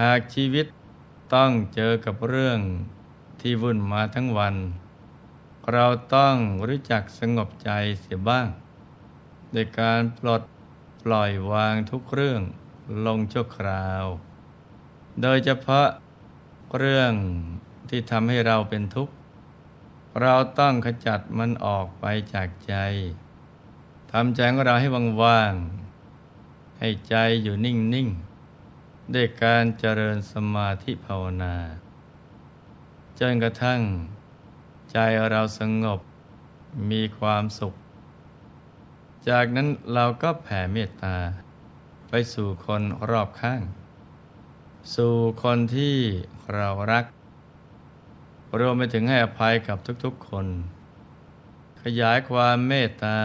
หากชีวิตต้องเจอกับเรื่องที่วุ่นมาทั้งวัน เราต้องรู้จักสงบใจเสียบ้าง โดยการปลดปล่อยวางทุกเรื่องลงชั่วคราว โดยเฉพาะเรื่องที่ทำให้เราเป็นทุกข์ เราต้องขจัดมันออกไปจากใจทำใจของเราให้ว่างๆให้ใจอยู่นิ่งๆ ด้วยการเจริญสมาธิภาวนา จนกระทั่ง ใจเราสงบมีความสุข จากนั้นเราก็แผ่เมตตา ไปสู่คนรอบข้าง สู่คนที่เรารัก รวมไปถึงให้อภัยกับทุกๆคน ขยายความเมตตา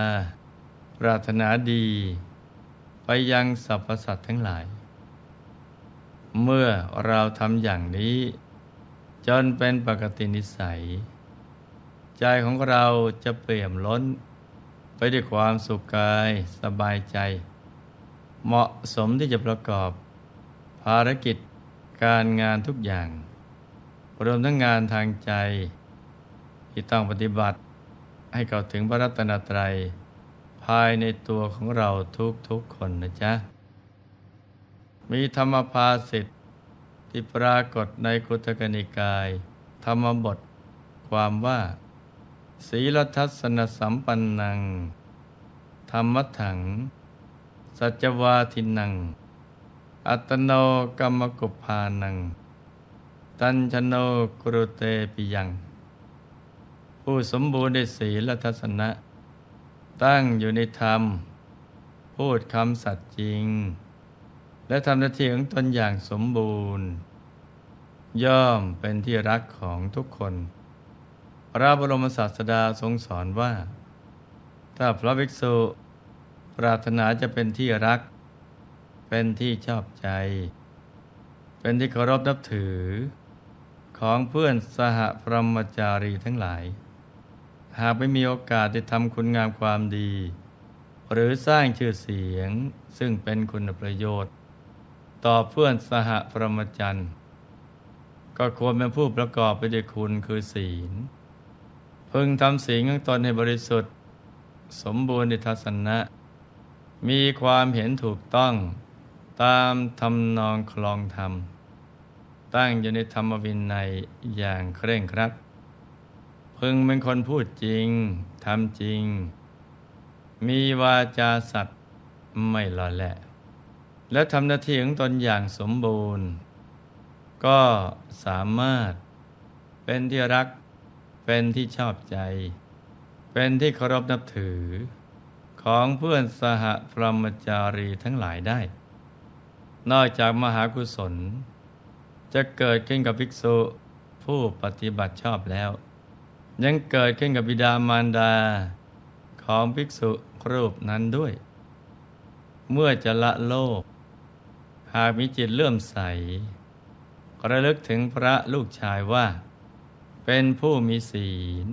ปรารถนาดี ไปยังสรรพสัตว์ทั้งหลาย เมื่อเราทำอย่างนี้ จนเป็นปกตินิสัย ใจของเราจะเปี่ยมล้น ไปด้วยความสุขกายสบายใจ เหมาะสมที่จะประกอบ ภารกิจการงานทุกอย่าง รวมทั้งงานทางใจ ที่ต้องปฏิบัติให้เข้าถึงพระรัตนตรัย ภายในตัวของเราทุกๆคนนะจ๊ะ มีธรรมภาสิทธิ์ที่ปรากฏในคุตกนิกาย ธรรมบท ความว่า ศีลทัศนสัมปันนัง ธรรมถัง สัจวาทินัง อัตโนกรรมกุพานัง ตัญชโนกรุเตปิยัง ผู้สมบูรณ์ด้วยศีลทัศนะ ตั้งอยู่ในธรรม พูดคำสัตย์จริง และทำหน้าที่ของตนอย่างสมบูรณ์ ย่อมเป็นที่รักของทุกคน พระบรมศาสดาทรงสอนว่า ถ้าพระภิกษุปรารถนาจะเป็นที่รัก เป็นที่ชอบใจ เป็นที่เคารพนับถือ ของเพื่อนสหพรหมจารีทั้งหลาย หากไม่มีโอกาสได้ทำคุณงามความดี หรือสร้างชื่อเสียงซึ่งเป็นคุณประโยชน์ ต่อเพื่อนสหพรหมจรรย์ ก็ควรเป็นผู้ประกอบไปด้วยคุณคือศีล พึงทำศีลของตนให้บริสุทธิ์ สมบูรณ์ในทัศนะ มีความเห็นถูกต้องตามทำนองคลองธรรม ตั้งอยู่ในธรรมวินัยอย่างเคร่งครัด พึงเป็นคนพูดจริงทำจริง มีวาจาสัตย์ไม่หล่อแหละ และทำหน้าที่ของตนอย่างสมบูรณ์ ก็สามารถเป็นที่รัก เป็นที่ชอบใจ เป็นที่เคารพนับถือ ของเพื่อนสหพรหมจารีทั้งหลายได้ นอกจากมหากุศล จะเกิดขึ้นกับภิกษุผู้ปฏิบัติชอบแล้ว ยังเกิดขึ้นกับบิดามารดาของภิกษุรูปนั้นด้วย เมื่อจะละโลก หากมีจิตเลื่อมใสระลึกถึงพระลูกชายว่า เป็นผู้มีศีล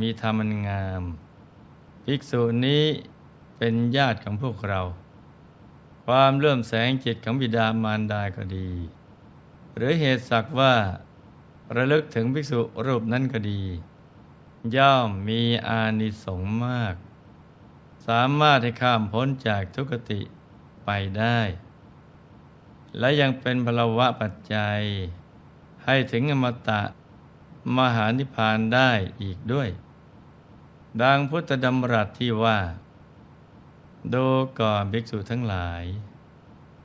มีธรรมงาม ภิกษุนี้เป็นญาติของพวกเรา ความเลื่อมแสงจิตของบิดามารดาก็ดี หรือเหตุสักว่า ระลึกถึงภิกษุรูปนั้นก็ดี ย่อมมีอานิสงส์มาก สามารถให้ข้ามพ้นจากทุกติไปได้ และยังเป็นพลวะปัจจัย ให้ถึงอมตะมหานิพพานได้อีกด้วย ดังพุทธดำรัสที่ว่า ดูก่อนภิกษุทั้งหลาย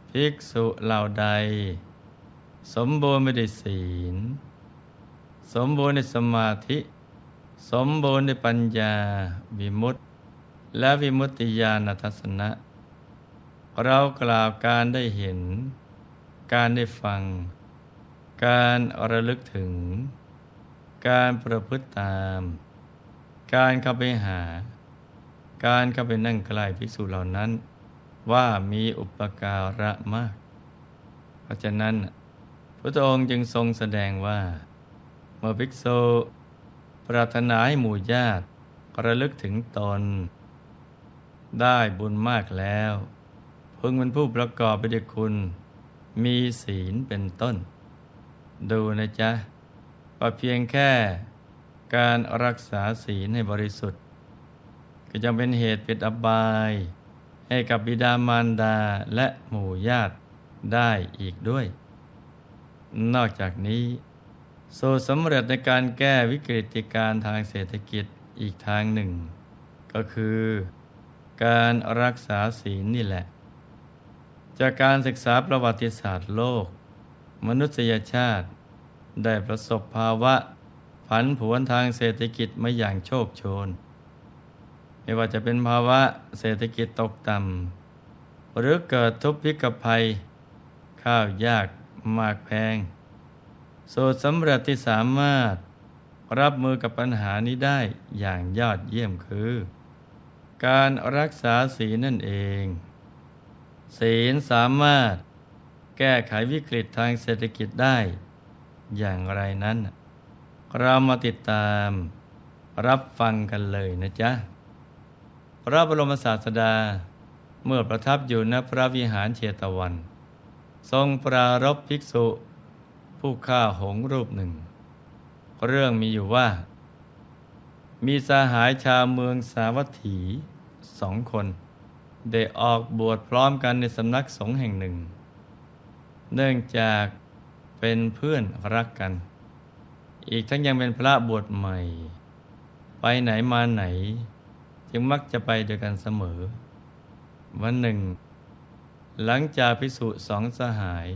ภิกษุเหล่าใด สมบูรณ์ไม่ได้ศีล สมบูรณ์ในสมาธิ สมบูรณ์ในปัญญา วิมุตติ และวิมุตติญาณทัศนะ เรากล่าวการได้เห็น การได้ฟัง การระลึกถึง การประพฤติตาม การเข้าไปหา การเข้าไปนั่งใกล้ภิกษุเหล่านั้น ว่ามีอุปการะมาก เพราะฉะนั้น พระองค์จึงทรงแสดงว่า เมื่อภิกษุปรารถนาให้หมู่ญาติระลึกถึงตน ได้บุญมากแล้ว พึงเป็นผู้ประกอบไปด้วยคุณ มีศีลเป็นต้น ดูนะจ๊ะว่าเพียงแค่การรักษาศีลให้บริสุทธิ์ ก็จะเป็นเหตุป็นอบาย ให้กับบิดามารดาและหมู่ญาติได้อีกด้วย นอกจากนี้สูตรสำเร็จในการแก้วิกฤติการทางเศรษฐกิจอีกทางหนึ่ง ก็คือการรักษาศีลนี่แหละ จากการศึกษาประวัติศาสตร์โลก มนุษยชาติ ได้ประสบภาวะ ผันผวนทางเศรษฐกิจมาอย่างโชคโชน ไม่ว่าจะเป็นภาวะเศรษฐกิจตกต่ำหรือเกิดทุพพิกภัย ข้าวยากมากแพง สูตรสำเร็จที่สามารถรับมือกับปัญหานี้ได้อย่างยอดเยี่ยมคือ การรักษาศีนั่นเอง ศีลสามารถแก้ไขวิกฤตทางเศรษฐกิจได้อย่างไรนั้น เรามาติดตามรับฟังกันเลยนะจ๊ะ พระบรมศาสดาเมื่อประทับอยู่ณพระวิหารเชตวัน ทรงปรารบภิกษุ ผู้ฆ่าหงรูปหนึ่ง เรื่องมีอยู่ว่า มีสหายชาวเมืองสาวัตถีสองคน ได้ออกบวชพร้อมกันในสำนักสงฆ์แห่งหนึ่ง เนื่องจากเป็นเพื่อนรักกัน อีกทั้งยังเป็นพระบวชใหม่ ไปไหนมาไหน จึงมักจะไปด้วยกันเสมอ วันหนึ่ง หลังจากพิสุสองสหาย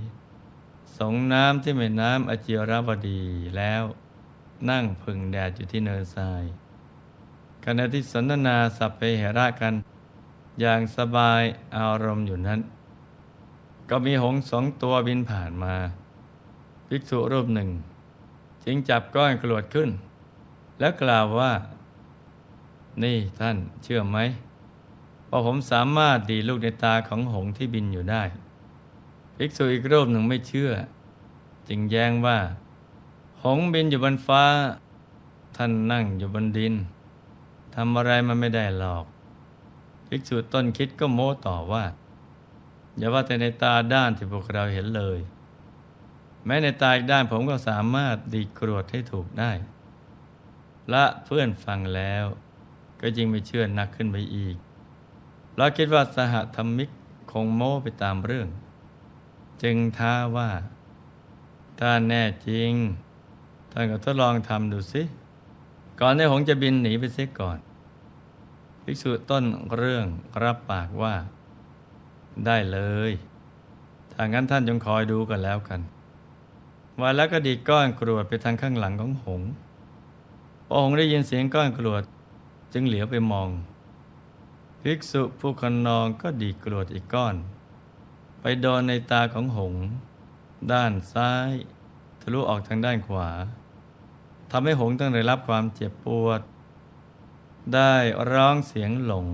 สงน้ำที่แม่น้ำอจิรวดีแล้วนั่งพึ่งแดดอยู่ที่เนินทรายขณะที่สนทนาสัพเพเหระกัน อย่างสบายอารมณ์อยู่นั้น ก็มีหงสองตัวบินผ่านมา ภิกษุรูปหนึ่ง จึงจับก้อนกรวดขึ้น แล้วกล่าวว่า นี่ท่านเชื่อไหมว่าผมสามารถดีลูกในตาของหงที่บินอยู่ได้ ภิกษุอีกรูปหนึ่งไม่เชื่อ จึงแย้งว่า หงบินอยู่บนฟ้า ท่านนั่งอยู่บนดินทำอะไรมันไม่ได้หรอก ภิกษุต้นคิดก็โม้ต่อว่า อย่าว่าแต่ในตาด้านที่พวกเราเห็นเลย แม้ในตาอีกด้านผมก็สามารถดีกรวดให้ถูกได้และเพื่อนฟังแล้ว ก็ยิ่งไม่เชื่อนักขึ้นไปอีกเราคิดว่าสหธรรมิกคงโม้ไปตามเรื่อง จึงท้าว่า ถ้าแน่จริง ท่านก็ทดลองทำดูสิ ก่อนที่หงจะบินหนีไปเสียก่อน ภิกษุต้นเรื่องรับปากว่า ได้เลยถ้างั้นท่านจงคอยดูกันแล้วกันวันแล้วก็ดีก้อนกรวดไปทางข้างหลังของหงพอหงได้ยินเสียงก้อนกรวดจึงเหลียวไปมอง ภิกษุผู้คนนองก็ดีกรวดอีกก้อน ไปโดนในตาของหง ด้านซ้าย ทะลุออกทางด้านขวาทำให้หงต้องได้รับความเจ็บปวด ได้ร้องเสียงหลง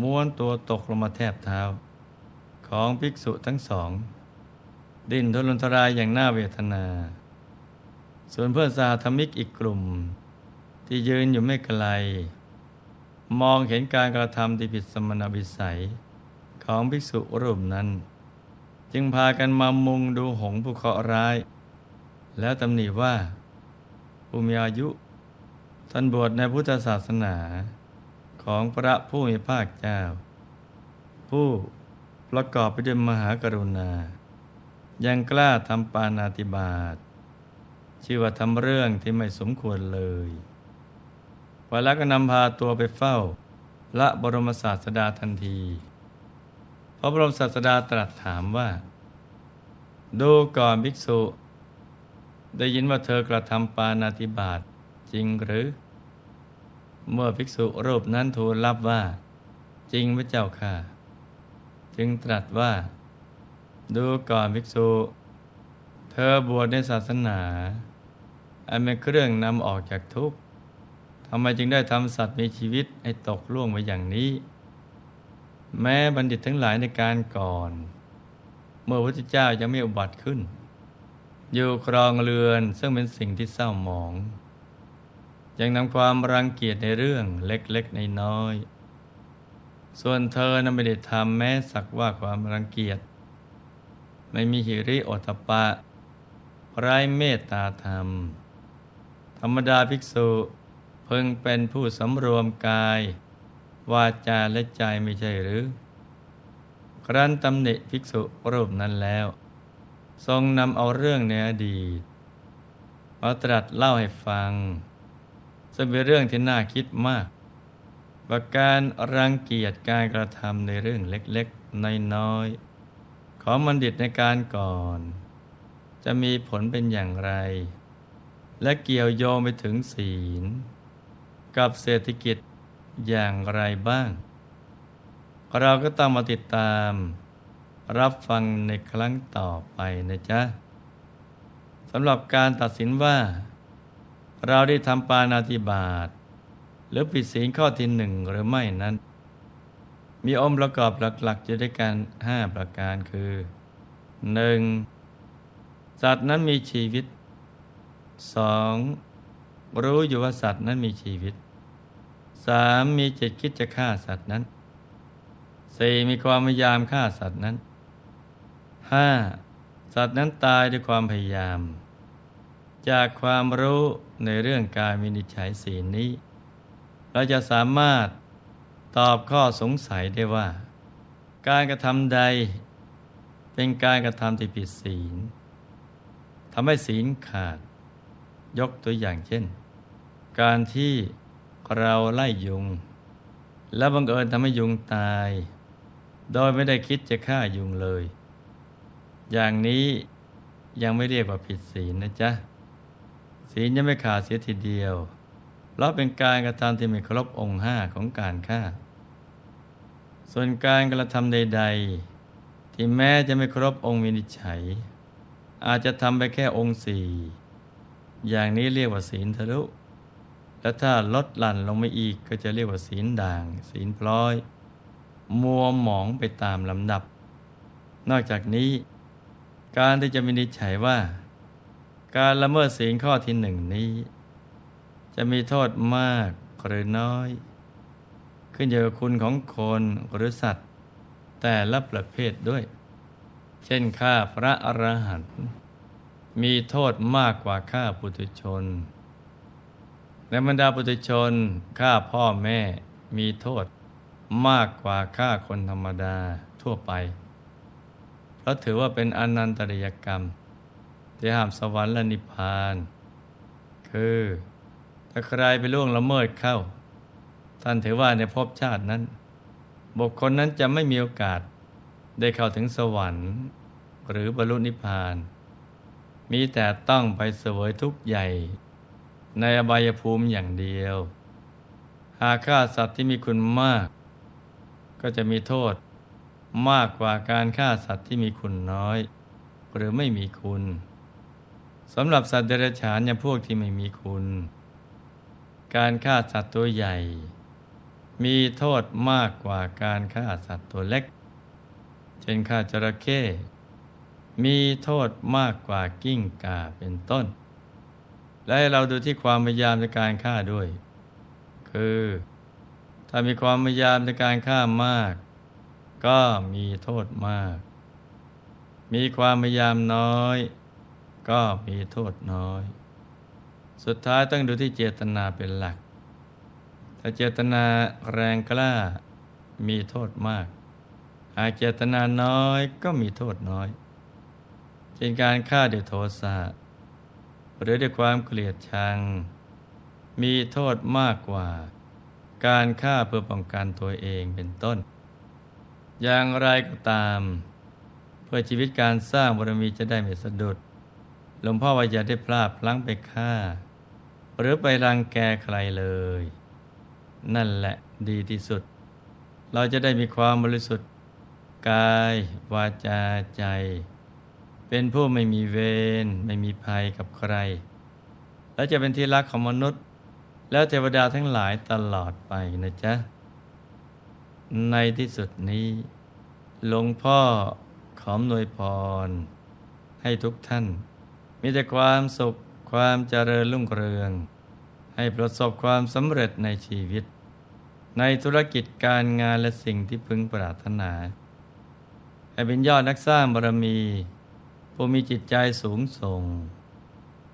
ม้วนตัวตกลงมาแทบเท้า ของภิกษุทั้งสอง ดิ้นทุรนทรายอย่างน่าเวทนา ส่วนเพื่อนสาธมิกอีกกลุ่ม ที่ยืนอยู่ไม่ไกล มองเห็นการกระทำที่ผิดสมณวิสัย ของภิกษุรูปนั้น จึงพากันมามุงดูหงผู้เคราะห์ร้าย แล้วตำหนิว่าผู้มีอายุ ท่านบวชในพุทธศาสนาของพระผู้มีภาคเจ้า ผู้ประกอบไปด้วยมหากรุณา ยังกล้าทำปานาติบาตชื่อว่าทำเรื่องที่ไม่สมควรเลย วันแล้วก็นำพาตัวไปเฝ้าละบรมศาสดาทันที พระบรมศาสดาตรัสถามว่า ดูก่อนภิกษุ ได้ยินว่าเธอกระทำปานาติบาต จริงหรือ เมื่อภิกษุรูปนั้นทูลรับว่า จริงพระเจ้าค่ะ จึงตรัสว่า ดูก่อนภิกษุ เธอบวชในศาสนา อันเป็นเครื่องนำออกจากทุกข์ทำไมจึงได้ทำสัตว์มีชีวิตให้ตกล่วงไปอย่างนี้ แม้บัณฑิตทั้งหลายในการก่อน เมื่อพระพุทธเจ้ายังไม่อุบัติขึ้น อยู่ครองเรือนซึ่งเป็นสิ่งที่เศร้าหมอง ยังนำความรังเกียจในเรื่องเล็กๆในน้อย ส่วนเธอนั้นไม่ได้ทำแม้สักว่าความรังเกียจ ไม่มีหิริโอตปะไร้เมตตาธรรม ธรรมดาภิกษุเพึงเป็นผู้สำรวมกาย วาจาและใจไม่ใช่หรือ ครั้นตำหนิภิกษุรูปนั้นแล้ว ทรงนำเอาเรื่องในอดีตมาตรัสเล่าให้ฟัง ซึ่งเป็นเรื่องที่น่าคิดมาก ว่าการรังเกียจการกระทำในเรื่องเล็กๆ น้อยๆ ของบัณฑิตในการก่อน จะมีผลเป็นอย่างไร และเกี่ยวโยงไปถึงศีล กับเศรษฐกิจอย่างไรบ้าง เราก็ต้องมาติดตาม รับฟังในครั้งต่อไปนะจ๊ะสำหรับการตัดสินว่า เราได้ทำปานาติบาตหรือผิดศีลข้อที่หนึ่งหรือไม่นั้น มีองค์ประกอบหลักๆอยู่ด้วยกันห้าประการคือหนึ่งสัตว์นั้นมีชีวิตสองรู้อยู่ว่าสัตว์นั้นมีชีวิตสามมีจิตคิดจะฆ่าสัตว์นั้นสี่มีความพยายามฆ่าสัตว์นั้นห้าสัตว์นั้นตายด้วยความพยายาม จากความรู้ในเรื่องการวินิจฉัยสีลนี้ เราจะสามารถตอบข้อสงสัยได้ว่า การกระทำใด เป็นการกระทำที่ผิดศีลทำให้ศีลขาด ยกตัวอย่างเช่น การที่เราไล่ยุง แล้วบังเอิญทำให้ยุงตาย โดยไม่ได้คิดจะฆ่ายุงเลย อย่างนี้ยังไม่เรียกว่าผิดศีลนะจ๊ะ ศีลยังไม่ขาดเสียทีเดียว เพราะเป็นการกระทำที่ไม่เคารพองค์ห้าของการฆ่า ส่วนการกระทำใด ๆ ที่แม้จะไม่เคารพองค์วินิจฉัย อาจจะทำไปแค่องค์สี่อย่างนี้เรียกว่าศีลทะลุและถ้าลดหลั่นลงมาอีกก็จะเรียกว่าศีลด่าง ศีลพลอย มัวหมองไปตามลำดับ นอกจากนี้ การที่จะวินิจฉัยว่า การละเมิดศีลข้อที่หนึ่งนี้ จะมีโทษมากหรือน้อย ขึ้นอยู่กับคุณของคนหรือสัตว์ แต่ละประเภทด้วย เช่นฆ่าพระอรหันต์มีโทษมากกว่าฆ่าปุถุชนในบรรดาปุถุชนฆ่าพ่อแม่มีโทษมากกว่าฆ่าคนธรรมดาทั่วไป เพราะถือว่าเป็นอนันตริยกรรม ที่ห้ามสวรรค์และนิพพาน คือ ถ้าใครไปล่วงละเมิดเข้า ท่านถือว่าในภพชาตินั้น บุคคลนั้นจะไม่มีโอกาสได้เข้าถึงสวรรค์ หรือบรรลุนิพพาน มีแต่ต้องไปเสวยทุกข์ใหญ่ ในอบายภูมิอย่างเดียว หากฆ่าสัตว์ที่มีคุณมาก ก็จะมีโทษมากกว่าการฆ่าสัตว์ที่มีคุณน้อย หรือไม่มีคุณ สำหรับสัตว์เดรัจฉานอย่างพวกที่ไม่มีคุณ การฆ่าสัตว์ตัวใหญ่ มีโทษมากกว่าการฆ่าสัตว์ตัวเล็ก เช่นฆ่าจระเข้มีโทษมากกว่ากิ้งก่าเป็นต้น และให้เราดูที่ความพยายามในการฆ่าด้วย คือ ถ้ามีความพยายามในการฆ่ามาก ก็มีโทษมาก มีความพยายามน้อย ก็มีโทษน้อย สุดท้ายต้องดูที่เจตนาเป็นหลัก ถ้าเจตนาแรงกล้ามีโทษมาก หากเจตนาน้อยก็มีโทษน้อยเช่นการฆ่าด้วยโทสะหรือด้วยความเกลียดชัง มีโทษมากกว่า การฆ่าเพื่อป้องกันตัวเองเป็นต้น อย่างไรก็ตาม เพื่อชีวิตการสร้างบารมีจะได้ไม่สะดุด หลวงพ่อว่าอย่าได้พลาดพลั้งไปฆ่า หรือไปรังแกใครเลย นั่นแหละดีที่สุด เราจะได้มีความบริสุทธิ์ กาย วาจาใจ เป็นผู้ไม่มีเวรไม่มีภัยกับใคร และจะเป็นที่รักของมนุษย์ แล้วเทวดาทั้งหลายตลอดไปนะจ๊ะ ในที่สุดนี้หลวงพ่อขอมนวยพร ให้ทุกท่าน มีแต่ความสุขความเจริญรุ่งเรือง ให้ประสบความสำเร็จในชีวิต ในธุรกิจการงานและสิ่งที่พึงปรารถนา ให้เป็นยอดนักสร้างบารมีผู้มีจิตใจสูงส่ง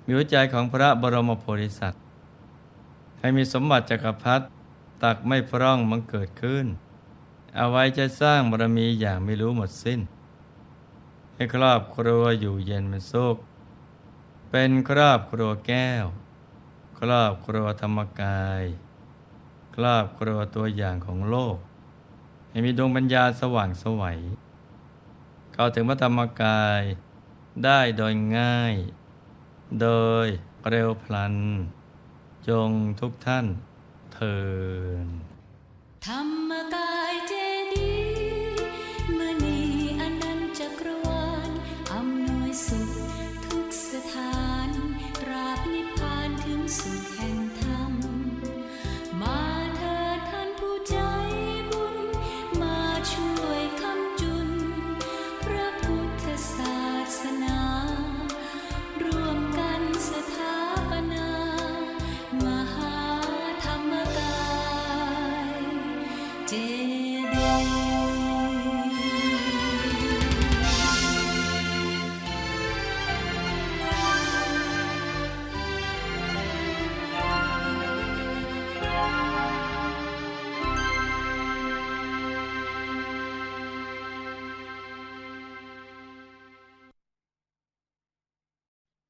มีหัวใจของพระบรมโพธิสัตว์ ให้มีสมบัติจักรพรรดิตักไม่พร่องมังเกิดขึ้น เอาไว้จะสร้างบารมีอย่างไม่รู้หมดสิ้น ให้ครอบครัวอยู่เย็นเป็นสุข เป็นครอบครัวแก้ว ครอบครัวธรรมกาย ครอบครัวตัวอย่างของโลก ให้มีดวงปัญญาสว่างสวัยเข้าถึงพระธรรมกายได้โดยง่าย โดยเร็วพลัน จงทุกท่านเทินธรรมกายเจ